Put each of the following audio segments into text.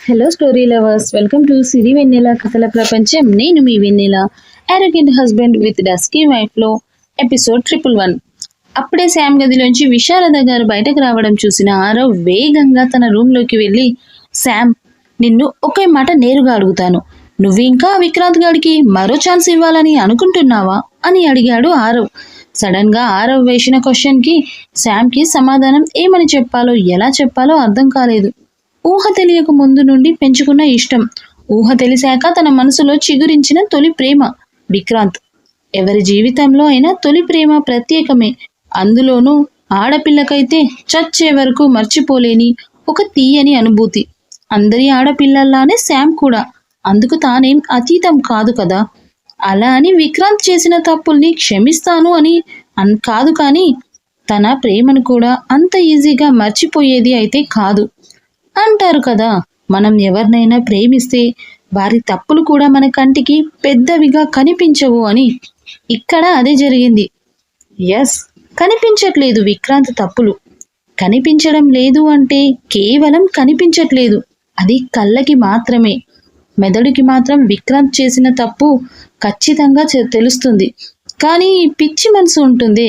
Hello story lovers welcome to Siri Vennela కథల ప్రపంచం నేను మీ Vennela arrogant husband with dusky వైఫ్లో episode triple one అప్పుడే Sam గదిలోంచి విశారద గారు బయటకు రావడం చూసిన ఆరవ్ వేగంగా తన రూమ్లోకి వెళ్ళి శామ్ నిన్ను ఒకే మాట నేరుగా అడుగుతాను. నువ్వు ఇంకా విక్రాంత్ గారికి మరో ఛాన్స్ ఇవ్వాలని అనుకుంటున్నావా? అని అడిగాడు ఆరవ్. సడన్గా ఆరవ్ వేసిన క్వశ్చన్కి శామ్కి సమాధానం ఏమని చెప్పాలో ఎలా చెప్పాలో అర్థం కాలేదు. ఊహ తెలియక ముందు నుండి పెంచుకున్న ఇష్టం. ఊహ తెలిసాక తన మనసులో చిగురించిన తొలి ప్రేమ విక్రాంత్. ఎవరి జీవితంలో అయినా తొలి ప్రేమ ప్రత్యేకమే. అందులోనూ ఆడపిల్లకైతే చచ్చే వరకు మర్చిపోలేని ఒక తీయని అనుభూతి. అందరి ఆడపిల్లల్లానే శామ్ కూడా. అందుకు తానేం అతీతం కాదు కదా. అలా అని విక్రాంత్ చేసిన తప్పుల్ని క్షమిస్తాను అని అన్ కాదు కానీ తన ప్రేమను కూడా అంత ఈజీగా మర్చిపోయేది అయితే కాదు. అంటారు కదా. మనం ఎవరినైనా ప్రేమిస్తే వారి తప్పులు కూడా మన కంటికి పెద్దవిగా కనిపించవు అని. ఇక్కడ అదే జరిగింది. ఎస్ కనిపించట్లేదు విక్రాంత్ తప్పులు. కనిపించడం లేదు అంటే కేవలం కనిపించట్లేదు. అది కళ్ళకి మాత్రమే. మెదడుకి మాత్రం విక్రాంత్ చేసిన తప్పు ఖచ్చితంగా తెలుస్తుంది. కానీ పిచ్చి మనసు ఉంటుంది.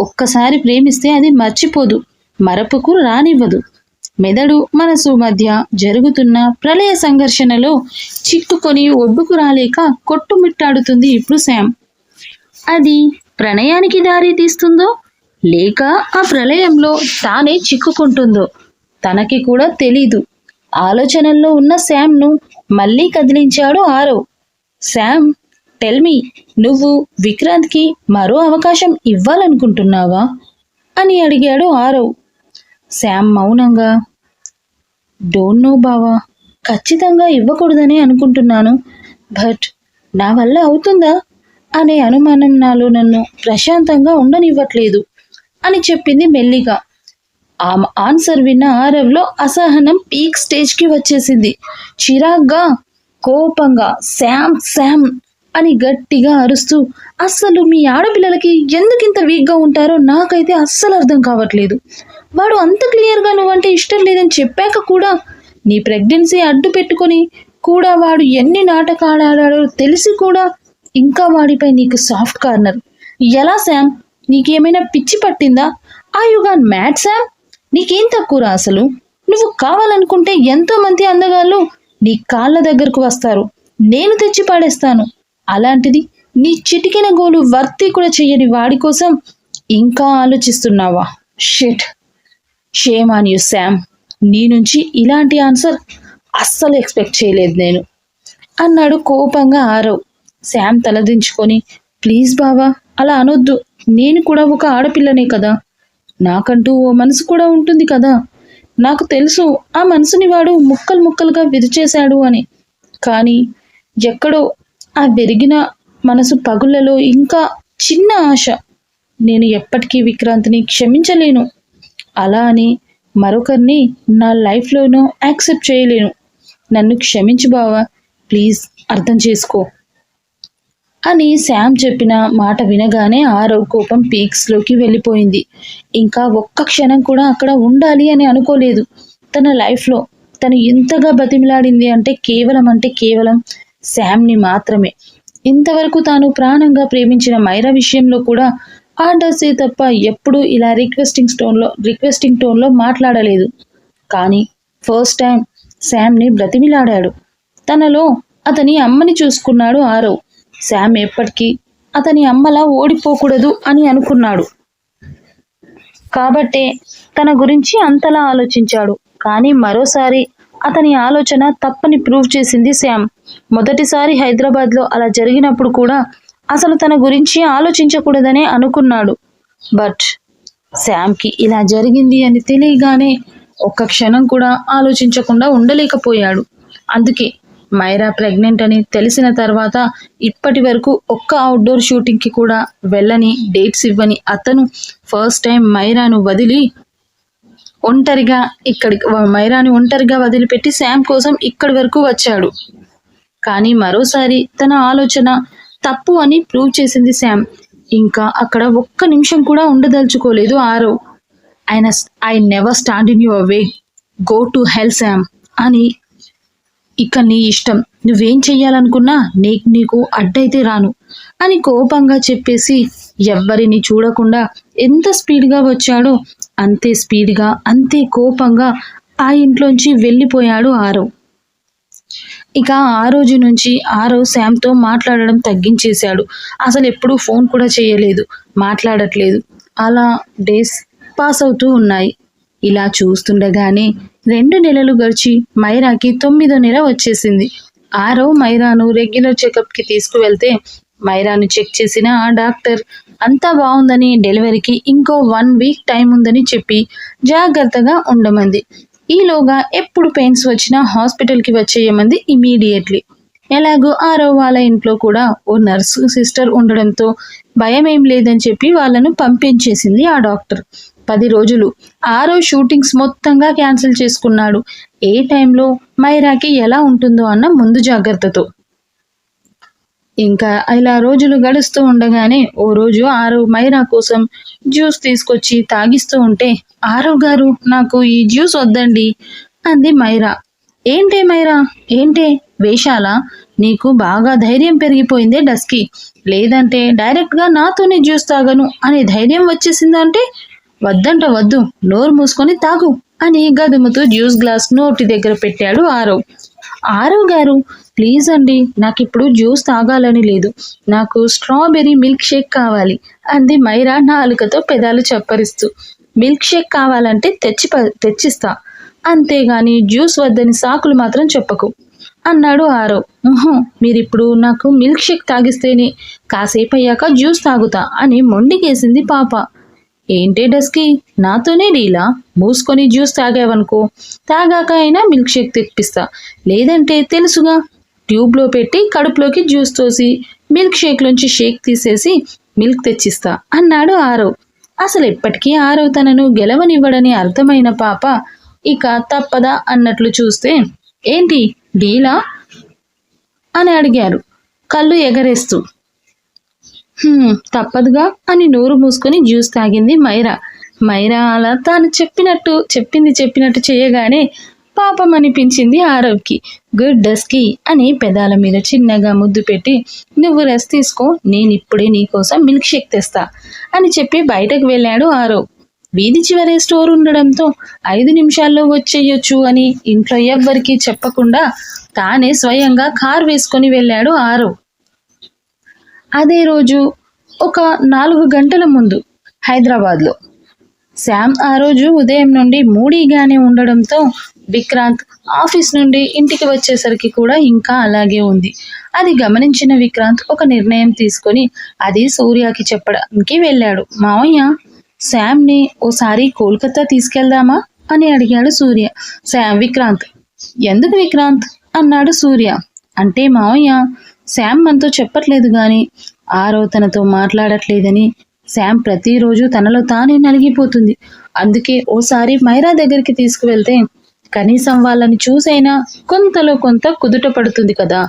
ఒక్కసారి ప్రేమిస్తే అది మర్చిపోదు. మరపుకు రానివ్వదు. మెదడు మనసు మధ్య జరుగుతున్న ప్రళయ సంఘర్షణలో చిక్కుకొని ఒడ్డుకు రాలేక కొట్టుమిట్టాడుతుంది ఇప్పుడు శామ్. అది ప్రణయానికి దారి తీస్తుందో లేక ఆ ప్రళయంలో తానే చిక్కుకుంటుందో తనకి కూడా తెలీదు. ఆలోచనల్లో ఉన్న శామ్ను మళ్ళీ కదిలించాడు ఆరవ్ శామ్ టెల్మీ నువ్వు విక్రాంత్కి మరో అవకాశం ఇవ్వాలనుకుంటున్నావా? అని అడిగాడు ఆరవ్ శామ్ మౌనంగా డోంట్ నో బావా ఖచ్చితంగా ఇవ్వకూడదని అనుకుంటున్నాను బట్ నా వల్ల అవుతుందా? అనే అనుమానం నాలో నన్ను ప్రశాంతంగా ఉండనివ్వట్లేదు అని చెప్పింది మెల్లిగా. ఆ ఆన్సర్ విన్న ఆరవ్లో అసహనం పీక్ స్టేజ్కి వచ్చేసింది. చిరాగ్గా కోపంగా శామ్ శామ్ అని గట్టిగా అరుస్తూ అస్సలు మీ ఆడపిల్లలకి ఎందుకింత వీక్గా ఉంటారో నాకైతే అస్సలు అర్థం కావట్లేదు. వాడు అంత క్లియర్గా నువ్వంటే ఇష్టం లేదని చెప్పాక కూడా నీ ప్రెగ్నెన్సీ అడ్డు పెట్టుకొని కూడా వాడు ఎన్ని నాటకాలు ఆడాడో తెలిసి కూడా ఇంకా వాడిపై నీకు సాఫ్ట్ కార్నర్. ఎలా శామ్? నీకేమైనా పిచ్చి పట్టిందా? ఆ యుగాన్ మ్యాడ్ శామ్? నీకేం తక్కువరా అసలు? నువ్వు కావాలనుకుంటే ఎంతో మంది అందగాళ్ళు నీ కాళ్ళ దగ్గరకు వస్తారు. నేను తెచ్చి పాడేస్తాను. అలాంటిది నీ చిటికిన గోలు వర్తి కూడా చెయ్యని వాడి కోసం ఇంకా ఆలోచిస్తున్నావా? Shit! Shame on you Sam నీ నుంచి ఇలాంటి ఆన్సర్ అస్సలు ఎక్స్పెక్ట్ చేయలేదు నేను. అన్నాడు కోపంగా ఆరవ్. శామ్ తలదించుకొని ప్లీజ్ బావా అలా అనొద్దు. నేను కూడా ఒక ఆడపిల్లనే కదా. నాకంటూ ఓ మనసు కూడా ఉంటుంది కదా. నాకు తెలుసు ఆ మనసుని వాడు ముక్కలు ముక్కలుగా విరిచేశాడు అని. కానీ ఎక్కడో ఆ విరిగిన మనసు పగులలో ఇంకా చిన్న ఆశ. నేను ఎప్పటికీ విక్రాంత్ని క్షమించలేను. అలా అని మరొకరిని నా లైఫ్లోనూ యాక్సెప్ట్ చేయలేను. నన్ను క్షమించు బావా ప్లీజ్ అర్థం చేసుకో. అని శామ్ చెప్పిన మాట వినగానే ఆరవ్ కోపం పీక్స్లోకి వెళ్ళిపోయింది. ఇంకా ఒక్క క్షణం కూడా అక్కడ ఉండాలి అని అనుకోలేదు. తన లైఫ్లో తను ఎంతగా బతిమిలాడింది అంటే కేవలం అంటే కేవలం శామ్ని మాత్రమే. ఇంతవరకు తాను ప్రాణంగా ప్రేమించిన మైరా విషయంలో కూడా ఆ సీ తప్ప ఎప్పుడూ ఇలా రిక్వెస్టింగ్ స్టోన్లో రిక్వెస్టింగ్ టోన్లో మాట్లాడలేదు. కానీ ఫస్ట్ టైం శామ్ని బ్రతిమిలాడాడు. తనలో అతని అమ్మని చూసుకున్నాడు ఆరవ్ శామ్ ఎప్పటికీ అతని అమ్మలా ఓడిపోకూడదు అని అనుకున్నాడు. కాబట్టే తన గురించి అంతలా ఆలోచించాడు. కానీ మరోసారి అతని ఆలోచన తప్పని ప్రూవ్ చేసింది శామ్ మొదటిసారి హైదరాబాద్లో అలా జరిగినప్పుడు కూడా అసలు తన గురించి ఆలోచించకూడదనే అనుకున్నాడు. బట్ శామ్కి ఇలా జరిగింది అని తెలియగానే ఒక్క క్షణం కూడా ఆలోచించకుండా ఉండలేకపోయాడు. అందుకే మైరా ప్రెగ్నెంట్ అని తెలిసిన తర్వాత ఇప్పటి వరకు ఒక్క అవుట్డోర్ షూటింగ్కి కూడా వెళ్ళని డేట్స్ ఇవ్వని అతను ఫస్ట్ టైం మైరాను వదిలి ఒంటరిగా ఇక్కడికి మైరాని ఒంటరిగా వదిలిపెట్టి శామ్ కోసం ఇక్కడి వరకు వచ్చాడు. కానీ మరోసారి తన ఆలోచన తప్పు అని ప్రూవ్ చేసింది శామ్. ఇంకా అక్కడ ఒక్క నిమిషం కూడా ఉండదలుచుకోలేదు ఆరవ్ ఆయన I never stand in your way. Go to hell Sam అని. ఇక నీ ఇష్టం. నువ్వేం చెయ్యాలనుకున్నా నీ నీకు అడ్డైతే రాను అని కోపంగా చెప్పేసి ఎవ్వరిని చూడకుండా ఎంత స్పీడ్గా వచ్చాడో అంతే స్పీడ్గా అంతే కోపంగా ఆ ఇంట్లోంచి వెళ్ళిపోయాడు ఆరవ్ ఇక ఆ రోజు నుంచి ఆరవ్ శామ్తో మాట్లాడడం తగ్గించేశాడు. అసలు ఎప్పుడూ ఫోన్ కూడా చేయలేదు మాట్లాడట్లేదు. అలా డేస్ పాస్ అవుతూ ఉన్నాయి. ఇలా చూస్తుండగానే రెండు నెలలు గడిచి మైరాకి తొమ్మిదో నెల వచ్చేసింది. ఆరవ్ మైరాను రెగ్యులర్ చెకప్కి తీసుకువెళ్తే మైరాను చెక్ చేసిన డాక్టర్ అంతా బాగుందని డెలివరీకి ఇంకో వన్ వీక్ టైం ఉందని చెప్పి జాగ్రత్తగా ఉండమంది. ఈలోగా ఎప్పుడు పెయిన్స్ వచ్చినా హాస్పిటల్కి వచ్చేయమంది ఇమీడియట్లీ. ఎలాగో ఆరో వాళ్ళ ఇంట్లో కూడా ఓ నర్సు సిస్టర్ ఉండడంతో భయం ఏం లేదని చెప్పి వాళ్ళను పంపించేసింది ఆ డాక్టర్. పది రోజులు ఆరో షూటింగ్స్ మొత్తంగా క్యాన్సిల్ చేసుకున్నాడు. ఏ టైంలో మైరాకి ఎలా ఉంటుందో అన్న ముందు జాగ్రత్తతో. ఇంకా ఇలా రోజులు గడుస్తూ ఉండగానే ఓ రోజు ఆరవ్ మైరా కోసం జ్యూస్ తీసుకొచ్చి తాగిస్తూ ఉంటే ఆరవ్ గారు నాకు ఈ జ్యూస్ వద్దండి అంది మైరా. ఏంటే మైరా? ఏంటే? వేషాలా? నీకు బాగా ధైర్యం పెరిగిపోయిందే డస్కి. లేదంటే డైరెక్ట్గా నాతోనే జ్యూస్ తాగను అనే ధైర్యం వచ్చేసిందంటే వద్దంట వద్దు నోరు మూసుకొని తాగు అని గదుముతూ జ్యూస్ గ్లాస్ నోటి దగ్గర పెట్టాడు ఆరవ్. ఆరవ్ గారు ప్లీజ్ అండి నాకు ఇప్పుడు జ్యూస్ తాగాలని లేదు. నాకు స్ట్రాబెర్రీ మిల్క్ షేక్ కావాలి అంది మైరా నాలుకతో పెదాలు చప్పరిస్తూ. మిల్క్ షేక్ కావాలంటే తెచ్చి ప- తెచ్చిస్తా. అంతేగాని జ్యూస్ వద్దని సాకులు మాత్రం చెప్పకు అన్నాడు ఆరవ్ "ఉహు, మీరిప్పుడు నాకు మిల్క్ షేక్ తాగిస్తేనే కాసేపు అయ్యాక జ్యూస్ తాగుతా అని మొండికేసింది పాప. ఏంటే డస్కి నాతోనే డీలా? మూసుకొని జ్యూస్ తాగావనుకో. తాగాక అయినా మిల్క్ షేక్ తెప్పిస్తా. లేదంటే తెలుసుగా. ట్యూబ్లో పెట్టి కడుపులోకి జ్యూస్ తోసి మిల్క్ షేక్లోంచి షేక్ తీసేసి మిల్క్ తెచ్చిస్తా అన్నాడు ఆరవ్ అసలు ఎప్పటికీ ఆరవ్ తనను గెలవనివ్వడని అర్థమైన పాప ఇక తప్పదా అన్నట్లు చూస్తే ఏంటి డీలా? అని అడిగారు. కళ్ళు ఎగరేస్తూ తప్పదుగా అని నోరు మూసుకొని జ్యూస్ తాగింది మైరా. మైరా అలా తాను చెప్పినట్టు చెప్పింది చెప్పినట్టు చేయగానే పాపం అనిపించింది ఆరవ్కి గుడ్ డస్కి అని పెదాల మీద చిన్నగా ముద్దు పెట్టి నువ్వు రెస్ట్ తీసుకో నేను ఇప్పుడే నీకోసం మిల్క్ షేక్ తెస్తా అని చెప్పి బయటకు వెళ్ళాడు ఆరవ్ వీధి చివరే స్టోర్ ఉండడంతో ఐదు నిమిషాల్లో వచ్చేయొచ్చు అని ఇంట్లో ఎవ్వరికీ చెప్పకుండా తానే స్వయంగా కార్ వేసుకొని వెళ్ళాడు ఆరవ్ అదే రోజు ఒక నాలుగు గంటల ముందు హైదరాబాద్లో. శామ్ ఆ రోజు ఉదయం నుండి మూడీగానే ఉండడంతో విక్రాంత్ ఆఫీస్ నుండి ఇంటికి వచ్చేసరికి కూడా ఇంకా అలాగే ఉంది. అది గమనించిన విక్రాంత్ ఒక నిర్ణయం తీసుకొని అది సూర్యకి చెప్పడానికి వెళ్ళాడు. మావయ్య శామ్ని ఓసారి కోల్కతా తీసుకెళ్దామా? అని అడిగాడు సూర్య. శామ్ విక్రాంత్. ఎందుకు విక్రాంత్? అన్నాడు సూర్య. అంటే మావయ్య శామ్ మనతో చెప్పట్లేదు కానీ ఆరో తనతో మాట్లాడట్లేదని శామ్ ప్రతిరోజు తనలో తానే నలిగిపోతుంది. అందుకే ఓసారి మైరా దగ్గరికి తీసుకువెళ్తే కనీసం వాళ్ళని చూసైనా కొంతలో కొంత కుదుట పడుతుంది కదా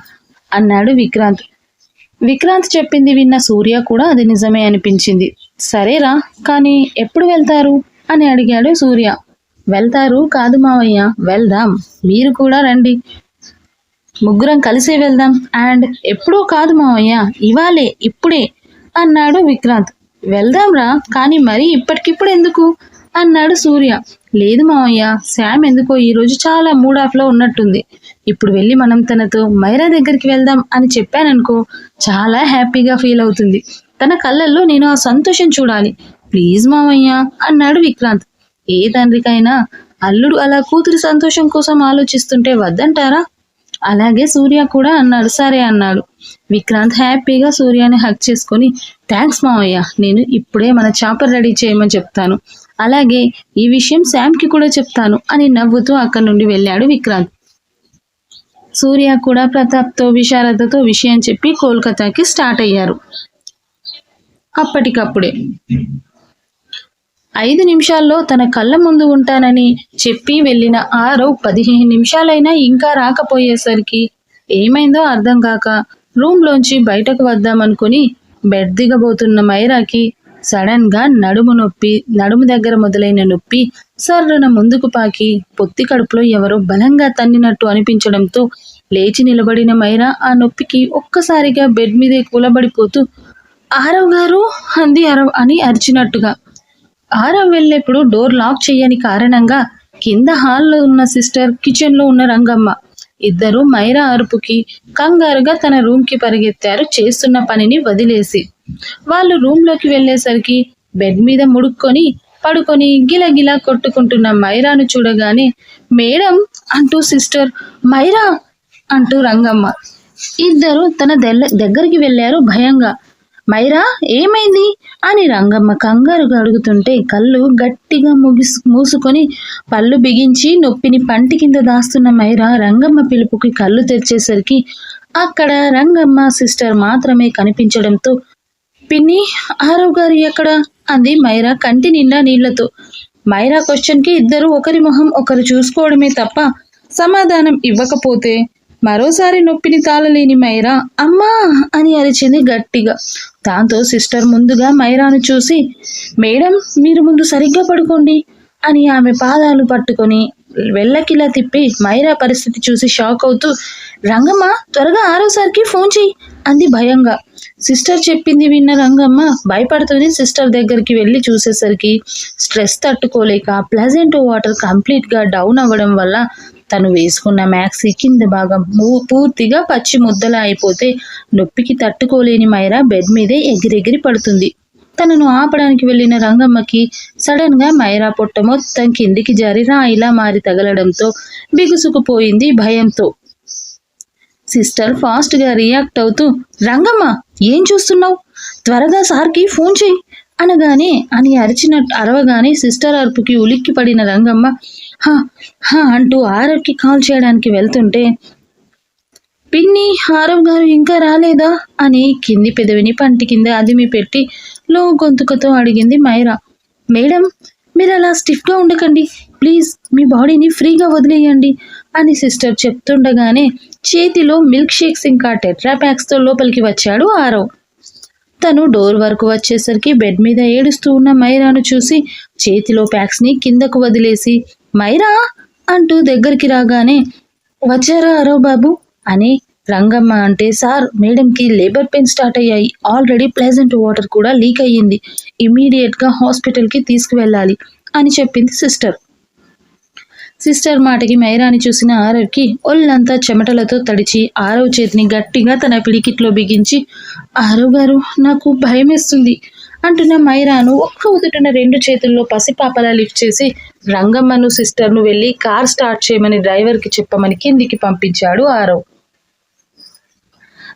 అన్నాడు విక్రాంత్. విక్రాంత్ చెప్పింది విన్న సూర్య కూడా అది నిజమే అనిపించింది. సరేరా కానీ ఎప్పుడు వెళ్తారు? అని అడిగాడు సూర్య. వెళ్తారు కాదు మావయ్య వెళ్దాం. మీరు కూడా రండి. ముగ్గురం కలిసే వెళ్దాం. అండ్ ఎప్పుడూ కాదు మావయ్య ఇవాళే ఇప్పుడే అన్నాడు విక్రాంత్. వెళ్దాంరా కానీ మరి ఇప్పటికిప్పుడు ఎందుకు? అన్నాడు సూర్య. లేదు మావయ్య శామ్ ఎందుకో ఈరోజు చాలా మూడ్ ఆఫ్లో ఉన్నట్టుంది. ఇప్పుడు వెళ్ళి మనం తనతో మైరా దగ్గరికి వెళ్దాం అని చెప్పాననుకో చాలా హ్యాపీగా ఫీల్ అవుతుంది. తన కళ్ళల్లో నేను ఆ సంతోషం చూడాలి. ప్లీజ్ మావయ్య అన్నాడు విక్రాంత్. ఏ తండ్రికైనా అల్లుడు అలా కూతురి సంతోషం కోసం ఆలోచిస్తుంటే వద్దంటారా? అలాగే సూర్య కూడా అన్నాడు. సరే అన్నాడు. విక్రాంత్ హ్యాపీగా సూర్యాని హక్ చేసుకొని థ్యాంక్స్ మావయ్య నేను ఇప్పుడే మన చాపర్ రెడీ చేయమని చెప్తాను. అలాగే ఈ విషయం శామ్కి కూడా చెప్తాను అని నవ్వుతూ అక్కడి నుండి వెళ్ళాడు విక్రాంత్. సూర్య కూడా ప్రతాప్తో విశారదతో విషయం చెప్పి కోల్కతాకి స్టార్ట్ అయ్యారు. అప్పటికప్పుడే. ఐదు నిమిషాల్లో తన కళ్ళ ముందు ఉంటానని చెప్పి వెళ్ళిన ఆరవ్ పదిహేను నిమిషాలైనా ఇంకా రాకపోయేసరికి ఏమైందో అర్థం కాక రూమ్లోంచి బయటకు వద్దామనుకుని బెడ్ దిగబోతున్న మైరాకి సడన్గా నడుము నొప్పి నడుము దగ్గర మొదలైన నొప్పి సర్రన ముందుకు పాకి పొత్తి కడుపులో ఎవరో బలంగా తన్నినట్టు అనిపించడంతో లేచి నిలబడిన మైరా ఆ నొప్పికి ఒక్కసారిగా బెడ్ మీదే కూలబడిపోతూ ఆరవ్ గారు? అంది అరవ్ అని అరిచినట్టుగా. ఆరవ్ వెళ్ళేప్పుడు డోర్ లాక్ చేయని కారణంగా కింద హాల్లో ఉన్న సిస్టర్ కిచెన్లో ఉన్న రంగమ్మ ఇద్దరు మైరా అరుపుకి కంగారుగా తన రూమ్కి పరిగెత్తారు చేస్తున్న పనిని వదిలేసి. వాళ్ళు రూమ్లోకి వెళ్ళేసరికి బెడ్ మీద ముడుక్కొని పడుకొని గిలగిలా కొట్టుకుంటున్న మైరాను చూడగానే మేడం అంటూ సిస్టర్ మైరా అంటూ రంగమ్మ. ఇద్దరు తన దెల్ల- దగ్గరికి వెళ్ళారు భయంగా. మైరా ఏమైంది? అని రంగమ్మ కంగారుగా అడుగుతుంటే కళ్ళు గట్టిగా ముగిస్ మూసుకొని పళ్ళు బిగించి నొప్పిని పంటి కింద దాస్తున్న మైరా రంగమ్మ పిలుపుకి కళ్ళు తెరిచేసరికి అక్కడ రంగమ్మ సిస్టర్ మాత్రమే కనిపించడంతో పిన్ని ఆరవ్ గారు ఎక్కడ? అంది మైరా కంటి నిండా నీళ్ళతో. మైరా క్వశ్చన్కి ఇద్దరు ఒకరి మొహం ఒకరు చూసుకోవడమే తప్ప సమాధానం ఇవ్వకపోతే మరోసారి నొప్పిని తాళలేని మైరా అమ్మా అని అరిచింది గట్టిగా. దాంతో సిస్టర్ ముందుగా మైరాను చూసి మేడం మీరు ముందు సరిగ్గా పడుకోండి అని ఆమె పాదాలు పట్టుకొని వెళ్ళకిలా తిప్పి మైరా పరిస్థితి చూసి షాక్ అవుతూ రంగమ్మ త్వరగా ఆరోసారికి ఫోన్ చెయ్యి అంది భయంగా. సిస్టర్ చెప్పింది విన్న రంగమ్మ భయపడుతూనే సిస్టర్ దగ్గరికి వెళ్ళి చూసేసరికి స్ట్రెస్ తట్టుకోలేక ప్లెజెంట్ వాటర్ కంప్లీట్గా డౌన్ అవ్వడం వల్ల తను వేసుకున్న మ్యాక్సీ కింద భాగం పూర్తిగా పచ్చి ముద్దలా అయిపోతే నొప్పికి తట్టుకోలేని మైరా బెడ్ మీదే ఎగిరెగిరి పడుతుంది. తనను ఆపడానికి వెళ్ళిన రంగమ్మకి సడన్గా మైరా పొట్ట మొత్తం కిందికి జారి రాయిలా మారి తగలడంతో బిగుసుకుపోయింది భయంతో. సిస్టర్ ఫాస్ట్గా రియాక్ట్ అవుతూ రంగమ్మ ఏం చూస్తున్నావు? త్వరగా సార్కి ఫోన్ చేయి అనగానే అని అరిచినట్టు అరవగానే సిస్టర్ అరుపుకి ఉలిక్కి పడిన రంగమ్మ హా హా అంటూ ఆరవ్కి కాల్ చేయడానికి వెళ్తుంటే పిన్ని హారవ్ గారు ఇంకా రాలేదా? అని కింది పెదవిని పంటి కింద అదిమి పెట్టి లో గొంతుకతో అడిగింది మైరా మేడం మీరు అలా స్టిఫ్గా ఉండకండి. ప్లీజ్ మీ బాడీని ఫ్రీగా వదిలేయండి అని సిస్టర్ చెప్తుండగానే చేతిలో మిల్క్ షేక్స్ ఇంకా టెట్రా ప్యాక్స్తో లోపలికి వచ్చాడు ఆరవ్ తను డోర్ వరకు వచ్చేసరికి బెడ్ మీద ఏడుస్తూ ఉన్న మైరాను చూసి చేతిలో ప్యాక్స్ని కిందకు వదిలేసి మైరా! అంటూ దగ్గరికి రాగానే వచ్చారా అరవ్ బాబు? అని రంగమ్మ అంటే సార్ మేడంకి లేబర్ పెయిన్ స్టార్ట్ అయ్యాయి. ఆల్రెడీ ప్లెజెంట్ వాటర్ కూడా లీక్ అయ్యింది. ఇమీడియట్గా హాస్పిటల్కి తీసుకువెళ్ళాలి అని చెప్పింది సిస్టర్. సిస్టర్ మాటకి మైరాని చూసిన ఆరవ్కి ఒళ్ళంతా చెమటలతో తడిచి ఆరవ్ చేతిని గట్టిగా తన పిడికిట్లో బిగించి ఆరవ్ గారు నాకు భయమేస్తుంది అంటున్న మైరాను ఒక్క ఉదుటిన రెండు చేతుల్లో పసిపాపలా లిఫ్ట్ చేసి రంగమ్మను సిస్టర్ను వెళ్ళి కార్ స్టార్ట్ చేయమని డ్రైవర్కి చెప్పమని కిందికి పంపించాడు ఆరవ్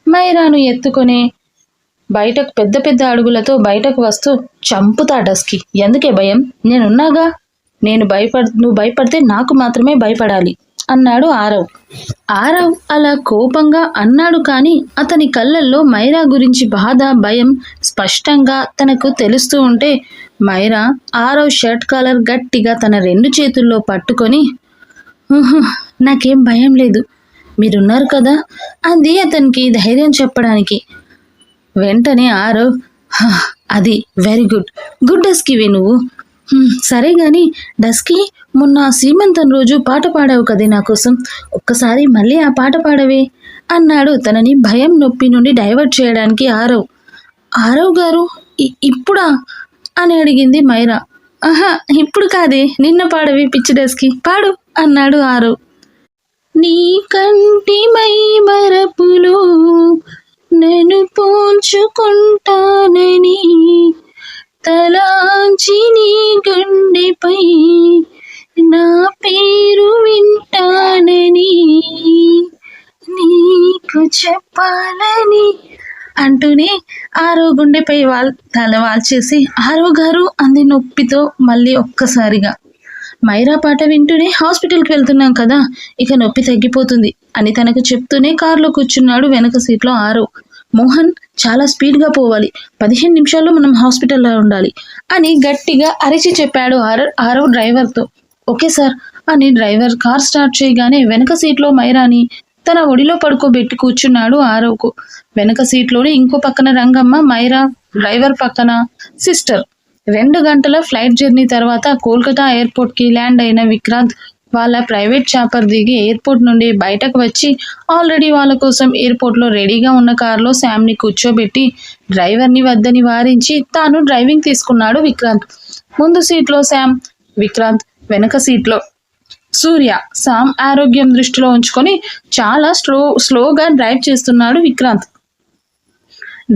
మైరాను ఎత్తుకొని బయటకు పెద్ద పెద్ద అడుగులతో బయటకు వస్తూ చంపుతా డస్కి ఎందుకే భయం? నేనున్నాగా? నేను భయపడ నువ్వు భయపడితే నాకు మాత్రమే భయపడాలి అన్నాడు ఆరవ్. ఆరవ్ అలా కోపంగా అన్నాడు కానీ అతని కళ్ళల్లో మైరా గురించి బాధ భయం స్పష్టంగా తనకు తెలుస్తూ ఉంటే మైరా ఆరవ్ షర్ట్ కాలర్ గట్టిగా తన రెండు చేతుల్లో పట్టుకొని నాకేం భయం లేదు మీరున్నారు కదా అంది అతనికి ధైర్యం చెప్పడానికి. వెంటనే ఆరవ్ "హ, అది వెరీ గుడ్ గుడ్ డస్కివి నువ్వు సరే గాని డస్కి మొన్న సీమంతం రోజు పాట పాడావు కదే నా కోసం. ఒక్కసారి మళ్ళీ ఆ పాట పాడవే అన్నాడు తనని భయం నొప్పి నుండి డైవర్ట్ చేయడానికి ఆరవ్. ఆరవ్ గారు ఇప్పుడా? అని అడిగింది మైరా. ఆహా ఇప్పుడు కాదే నిన్న పాడవి పిచ్చి డస్కి. పాడు అన్నాడు ఆరవ్. నీ కంటి మై మరపులు నేను పోల్చుకుంటానని తలాంచి నీ గుండెపై నా పేరు వింటానని నీకు చెప్పాలని అంటూనే ఆరో గుండెపై వాల్ తల వాల్చేసి ఆరో గారు అంది నొప్పితో మళ్ళీ ఒక్కసారిగా. మైరా పాట వింటూనే హాస్పిటల్కి వెళ్తున్నాం కదా ఇక నొప్పి తగ్గిపోతుంది అని తనకు చెప్తూనే కారులో కూర్చున్నాడు వెనక సీట్లో ఆరో. మోహన్ చాలా స్పీడ్గా పోవాలి. పదిహేను నిమిషాల్లో మనం హాస్పిటల్లో ఉండాలి అని గట్టిగా అరిచి చెప్పాడు ఆరవ్ ఆరవ్ డ్రైవర్తో. ఓకే సార్ అని డ్రైవర్ కార్ స్టార్ట్ చేయగానే వెనక సీట్లో మైరాని తన ఒడిలో పడుకోబెట్టి కూర్చున్నాడు ఆరవ్కు వెనక సీట్లోనే ఇంకో పక్కన రంగమ్మ మైరా డ్రైవర్ పక్కన సిస్టర్. రెండు గంటల ఫ్లైట్ జర్నీ తర్వాత కోల్కతా ఎయిర్పోర్ట్కి ల్యాండ్ అయిన విక్రాంత్ వాళ్ళ ప్రైవేట్ చాపర్ దిగి ఎయిర్పోర్ట్ నుండి బయటకు వచ్చి ఆల్రెడీ వాళ్ళ కోసం ఎయిర్పోర్ట్లో రెడీగా ఉన్న కారులో శామ్ని కూర్చోబెట్టి డ్రైవర్ని వద్దని వారించి తాను డ్రైవింగ్ తీసుకున్నాడు విక్రాంత్. ముందు సీట్లో శామ్ విక్రాంత్ వెనక సీట్లో. సూర్య శామ్ ఆరోగ్యం దృష్టిలో ఉంచుకొని చాలా స్లో స్లోగా డ్రైవ్ చేస్తున్నాడు విక్రాంత్.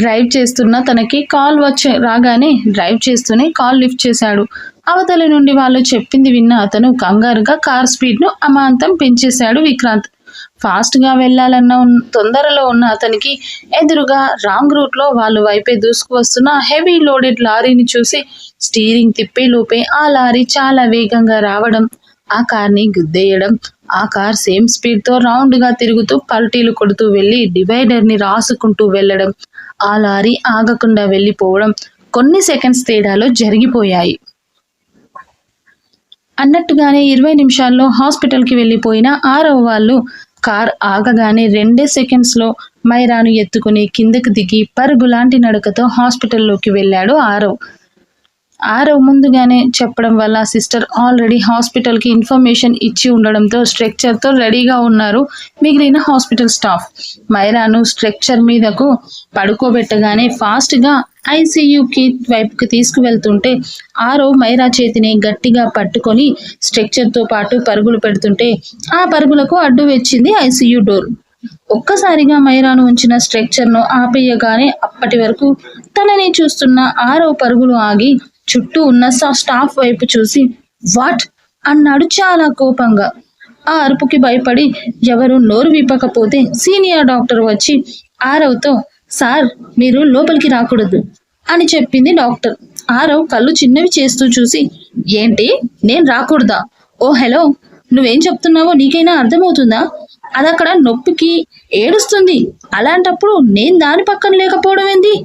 డ్రైవ్ చేస్తున్న తనకి కాల్ వచ్చి రాగానే డ్రైవ్ చేస్తూనే కాల్ లిఫ్ట్ చేశాడు. అవతల నుండి వాళ్ళు చెప్పింది విన్న అతను కంగారుగా కార్ స్పీడ్ను అమాంతం పెంచేశాడు విక్రాంత్. ఫాస్ట్గా వెళ్ళాలన్న తొందరలో ఉన్న అతనికి ఎదురుగా రాంగ్ రూట్లో వాళ్ళు వైపే దూసుకు వస్తున్న హెవీ లోడెడ్ లారీని చూసి స్టీరింగ్ తిప్పే లోపే ఆ లారీ చాలా వేగంగా రావడం ఆ కార్ని గుద్దేయడం ఆ కార్ సేమ్ స్పీడ్తో రౌండ్గా తిరుగుతూ పల్టీలు కొడుతూ వెళ్ళి డివైడర్ని రాసుకుంటూ వెళ్ళడం ఆ లారీ ఆగకుండా వెళ్ళిపోవడం కొన్ని సెకండ్స్ తేడాలో జరిగిపోయాయి. అన్నట్టుగానే ఇరవై నిమిషాల్లో హాస్పిటల్కి వెళ్ళిపోయిన ఆరవ వాళ్ళు కార్ ఆగగానే రెండే సెకండ్స్లో మైరాను ఎత్తుకుని కిందకు దిగి పరుగులాంటి నడకతో హాస్పిటల్లోకి వెళ్ళాడు ఆరవ్. ఆరవ ముందుగానే చెప్పడం వల్ల సిస్టర్ ఆల్రెడీ హాస్పిటల్కి ఇన్ఫర్మేషన్ ఇచ్చి ఉండడంతో స్ట్రక్చర్తో రెడీగా ఉన్నారు మిగిలిన హాస్పిటల్ స్టాఫ్. మైరాను స్ట్రక్చర్ మీదకు పడుకోబెట్టగానే ఫాస్ట్గా ఐసీయూకి వైపుకి తీసుకువెళ్తుంటే ఆరో మైరా చేతిని గట్టిగా పట్టుకొని స్ట్రక్చర్తో పాటు పరుగులు పెడుతుంటే ఆ పరుగులకు అడ్డు వచ్చింది ఐసీయూ డోర్. ఒక్కసారిగా మైరాను ఉంచిన స్ట్రక్చర్ను ఆపేయగానే అప్పటి వరకు తనని చూస్తున్న ఆరో పరుగులు ఆగి చుట్టూ ఉన్న స్టాఫ్ వైపు చూసి వాట్? అన్నాడు చాలా కోపంగా. ఆ అరుపుకి భయపడి ఎవరు నోరు విప్పకపోతే సీనియర్ డాక్టర్ వచ్చి ఆరవ్తో సార్ మీరు లోపలికి రాకూడదు అని చెప్పింది డాక్టర్. ఆరవ్ కళ్ళు చిన్నవి చేస్తూ చూసి ఏంటి? నేను రాకూడదా? ఓ హలో నువ్వేం చెప్తున్నావో నీకైనా అర్థమవుతుందా? అది అక్కడ నొప్పికి ఏడుస్తుంది. అలాంటప్పుడు నేను దాని పక్కన లేకపోవడం ఏంది?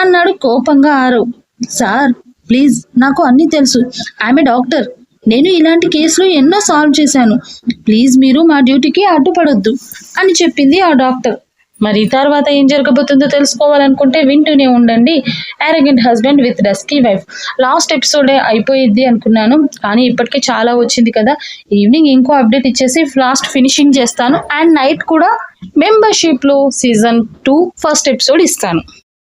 అన్నాడు కోపంగా ఆరవ్. సార్ ప్లీజ్ నాకు అన్నీ తెలుసు. ఆమె డాక్టర్. నేను ఇలాంటి కేసులు ఎన్నో సాల్వ్ చేశాను. ప్లీజ్ మీరు మా డ్యూటీకి అడ్డుపడొద్దు అని చెప్పింది ఆ డాక్టర్. మరి తర్వాత ఏం జరగబోతుందో తెలుసుకోవాలనుకుంటే వింటూనే ఉండండి. Arrogant husband with dusky wife last ఎపిసోడే అయిపోయిద్ది అనుకున్నాను కానీ ఇప్పటికే చాలా వచ్చింది కదా. ఈవినింగ్ ఇంకో అప్డేట్ ఇచ్చేసి లాస్ట్ ఫినిషింగ్ చేస్తాను. అండ్ నైట్ కూడా మెంబర్షిప్లో సీజన్ టూ ఫస్ట్ ఎపిసోడ్ ఇస్తాను.